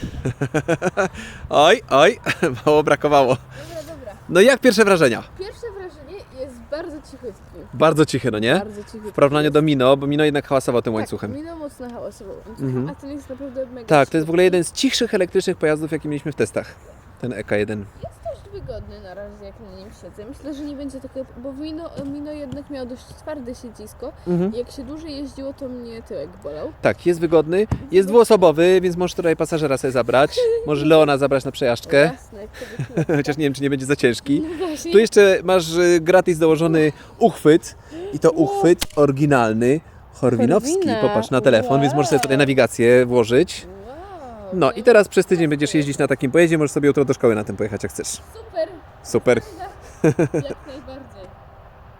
Oj, oj, mało brakowało. Dobra, dobra. No jak pierwsze wrażenia? Pierwsze wrażenie jest bardzo cichutki. Bardzo cichy, no nie? Bardzo cichutki. W porównaniu do Mino, bo Mino jednak hałasował tym tak, łańcuchem. Mino mocno hałasował łańcuchem, Mhm. a ten jest naprawdę mega Tak, to jest w ogóle jeden z cichszych elektrycznych pojazdów, jaki mieliśmy w testach. Ten E EK1. Jest dość wygodny na razie, jak na nim siedzę. Myślę, że nie będzie takie, bo Mino, Mino jednak miał dość twarde siedzisko. Mhm. Jak się dłużej jeździło, to mnie tyłek bolał. Tak, jest wygodny. Jest dwuosobowy, więc możesz tutaj pasażera sobie zabrać. Możesz Leona zabrać na przejażdżkę. Jasne, Chociaż nie wiem, czy nie będzie za ciężki. No właśnie. Tu jeszcze masz y, gratis dołożony uchwyt. I to uchwyt oryginalny, Horwinowski. Horwina. Popatrz na telefon, więc możesz sobie tutaj Wow. nawigację włożyć. No i teraz przez tydzień będziesz jeździć na takim pojeździe, możesz sobie jutro do szkoły na tym pojechać jak chcesz. Super, Super. jak najbardziej.